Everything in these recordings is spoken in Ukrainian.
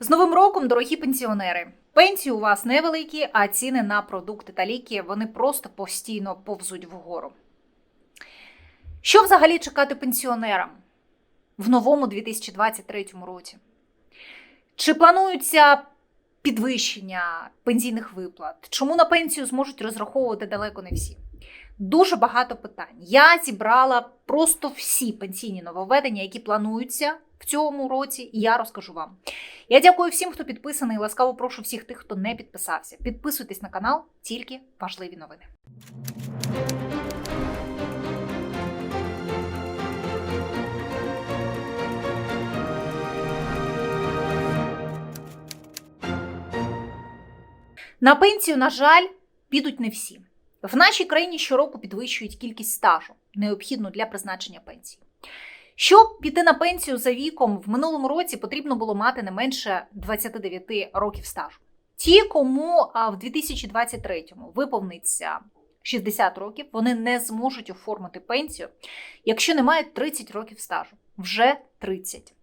З новим роком, дорогі пенсіонери! Пенсії у вас невеликі, а ціни на продукти та ліки вони просто постійно повзуть вгору. Що взагалі чекати пенсіонерам в новому 2023 році? Чи плануються підвищення пенсійних виплат? Чому на пенсію зможуть розраховувати далеко не всі? Дуже багато питань. Я зібрала просто всі пенсійні нововведення, які плануються в цьому році, і я розкажу вам. Я дякую всім, хто підписаний. Ласкаво прошу всіх тих, хто не підписався. Підписуйтесь на канал, тільки важливі новини. На пенсію, на жаль, підуть не всі. В нашій країні щороку підвищують кількість стажу, необхідну для призначення пенсії. Щоб піти на пенсію за віком, в минулому році потрібно було мати не менше 29 років стажу. Ті, кому в 2023-му виповниться 60 років, вони не зможуть оформити пенсію, якщо не мають 30 років стажу. Вже 30.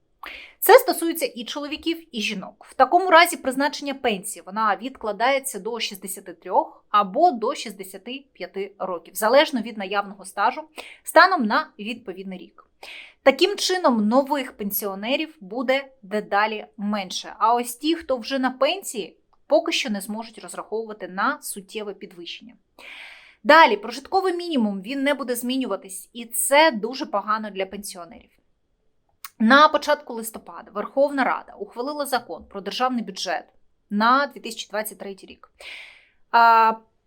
Це стосується і чоловіків, і жінок. В такому разі призначення пенсії вона відкладається до 63 або до 65 років, залежно від наявного стажу, станом на відповідний рік. Таким чином, нових пенсіонерів буде дедалі менше. А ось ті, хто вже на пенсії, поки що не зможуть розраховувати на суттєве підвищення. Далі, прожитковий мінімум він не буде змінюватись, і це дуже погано для пенсіонерів. На початку листопада Верховна Рада ухвалила закон про державний бюджет на 2023 рік.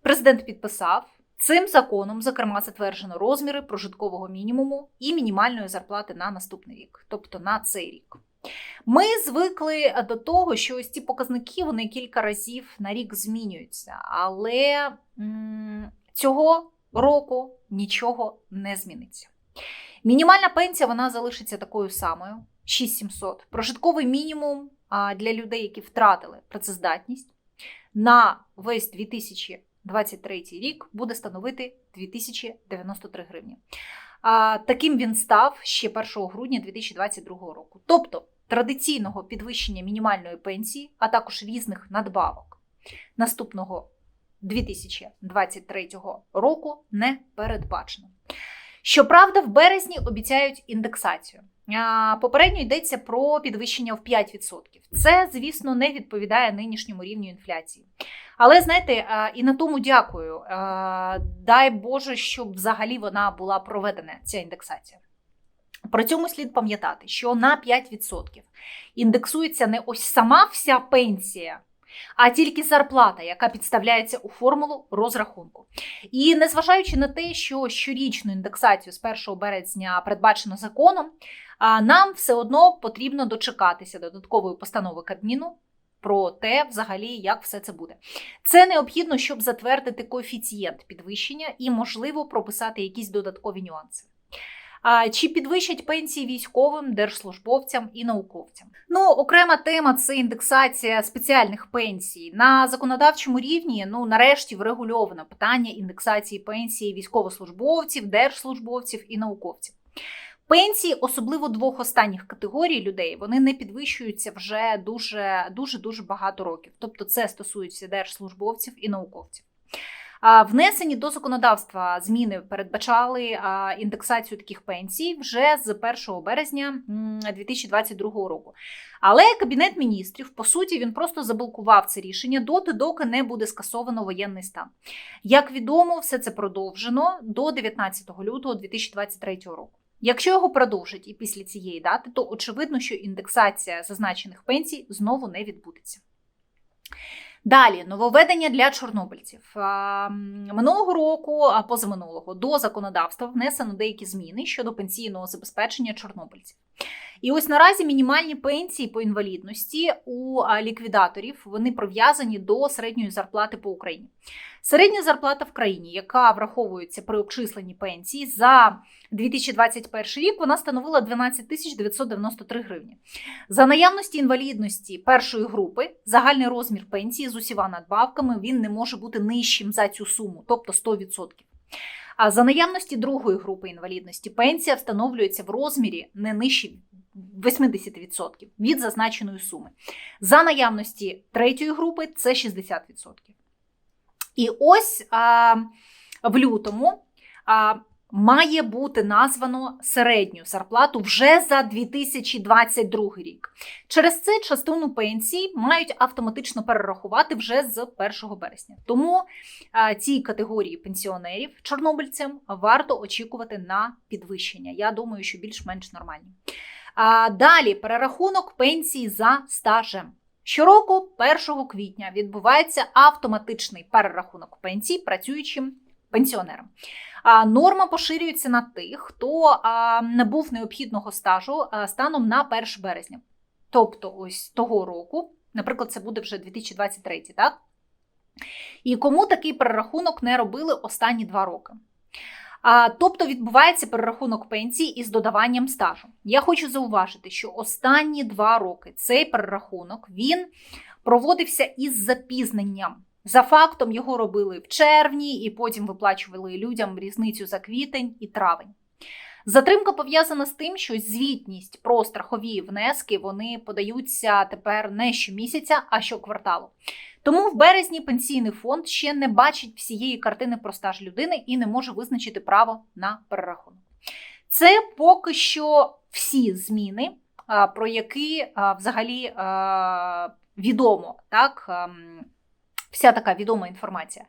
Президент підписав. Цим законом, зокрема, затверджено розміри прожиткового мінімуму і мінімальної зарплати на наступний рік, тобто на цей рік. Ми звикли до того, що ось ці показники вони кілька разів на рік змінюються, але цього року нічого не зміниться. Мінімальна пенсія вона залишиться такою самою: 6700. Прожитковий мінімум для людей, які втратили працездатність на весь 2023 рік буде становити 2093 гривні. Таким він став ще 1 грудня 2022 року. Тобто традиційного підвищення мінімальної пенсії, а також різних надбавок наступного 2023 року не передбачено. Щоправда, в березні обіцяють індексацію. Попередньо йдеться про підвищення в 5%. Це, звісно, не відповідає нинішньому рівню інфляції. Але знаєте, і на тому дякую. Дай Боже, щоб взагалі вона була проведена, ця індексація. При цьому слід пам'ятати, що на 5% індексується не ось сама вся пенсія а тільки зарплата, яка підставляється у формулу розрахунку. І незважаючи на те, що щорічну індексацію з 1 березня передбачено законом, нам все одно потрібно дочекатися додаткової постанови Кабміну. Про те, взагалі, як все це буде. Це необхідно, щоб затвердити коефіцієнт підвищення і, можливо, прописати якісь додаткові нюанси. Чи підвищать пенсії військовим, держслужбовцям і науковцям? Ну, окрема тема це індексація спеціальних пенсій на законодавчому рівні. Ну, нарешті врегульовано питання індексації пенсії військовослужбовців, держслужбовців і науковців. Пенсії, особливо двох останніх категорій людей, вони не підвищуються вже дуже дуже дуже багато років. Тобто, це стосується держслужбовців і науковців. Внесені до законодавства зміни передбачали індексацію таких пенсій вже з 1 березня 2022 року. Але кабінет міністрів, по суті, він просто заблокував це рішення доти, доки не буде скасовано воєнний стан. Як відомо, все це продовжено до 19 лютого 2023 року. Якщо його продовжать і після цієї дати, то очевидно, що індексація зазначених пенсій знову не відбудеться. Далі нововведення для чорнобильців минулого року, а позаминулого до законодавства внесено деякі зміни щодо пенсійного забезпечення чорнобильців. І ось наразі мінімальні пенсії по інвалідності у ліквідаторів вони прив'язані до середньої зарплати по Україні. Середня зарплата в країні, яка враховується при обчисленні пенсії за 2021 рік, вона становила 12 тисяч 993 гривні. За наявності інвалідності першої групи загальний розмір пенсії з усіма надбавками він не може бути нижчим за цю суму, тобто 100%. А за наявності другої групи інвалідності пенсія встановлюється в розмірі не нижче 80% від зазначеної суми. За наявності третьої групи це 60%. І ось а, в лютому а, має бути названо середню зарплату вже за 2022 рік. Через це частину пенсій мають автоматично перерахувати вже з 1 березня. Тому а, цій категорії пенсіонерів, чорнобильцям, варто очікувати на підвищення. Я думаю, що більш-менш нормальні. Далі перерахунок пенсії за стажем. Щороку, 1 квітня, відбувається автоматичний перерахунок пенсій працюючим пенсіонерам. Норма поширюється на тих, хто набув необхідного стажу станом на 1 березня. Тобто, ось того року, наприклад, це буде вже 2023, так? І кому такий перерахунок не робили останні два роки. А, тобто відбувається перерахунок пенсій із додаванням стажу. Я хочу зауважити, що останні два роки цей перерахунок він проводився із запізненням. За фактом його робили в червні і потім виплачували людям різницю за квітень і травень. Затримка пов'язана з тим, що звітність про страхові внески вони подаються тепер не щомісяця, а щокварталу. Тому в березні пенсійний фонд ще не бачить всієї картини про стаж людини і не може визначити право на перерахунок. Це поки що всі зміни, про які взагалі відомо, так. Вся така відома інформація.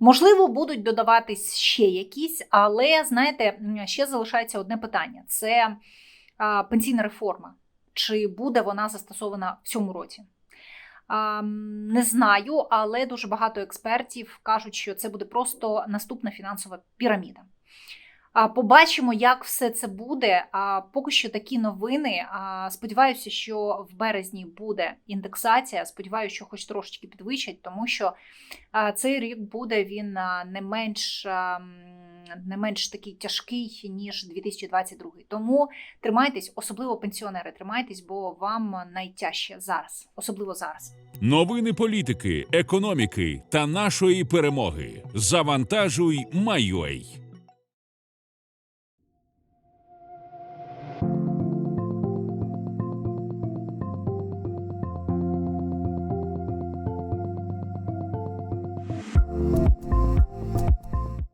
Можливо, будуть додаватись ще якісь, але знаєте, ще залишається одне питання: це пенсійна реформа. Чи буде вона застосована в цьому році? Не знаю, але дуже багато експертів кажуть, що це буде просто наступна фінансова піраміда. Побачимо, як все це буде. А поки що такі новини. Сподіваюся, що в березні буде індексація. Сподіваюся, що хоч трошечки підвищать, тому що цей рік буде він не менш. Не менш такий тяжкий, ніж 2022. Тому тримайтесь, особливо пенсіонери, тримайтесь, бо вам найтяжче зараз, особливо зараз. Новини політики, економіки та нашої перемоги. Завантажуй, майой.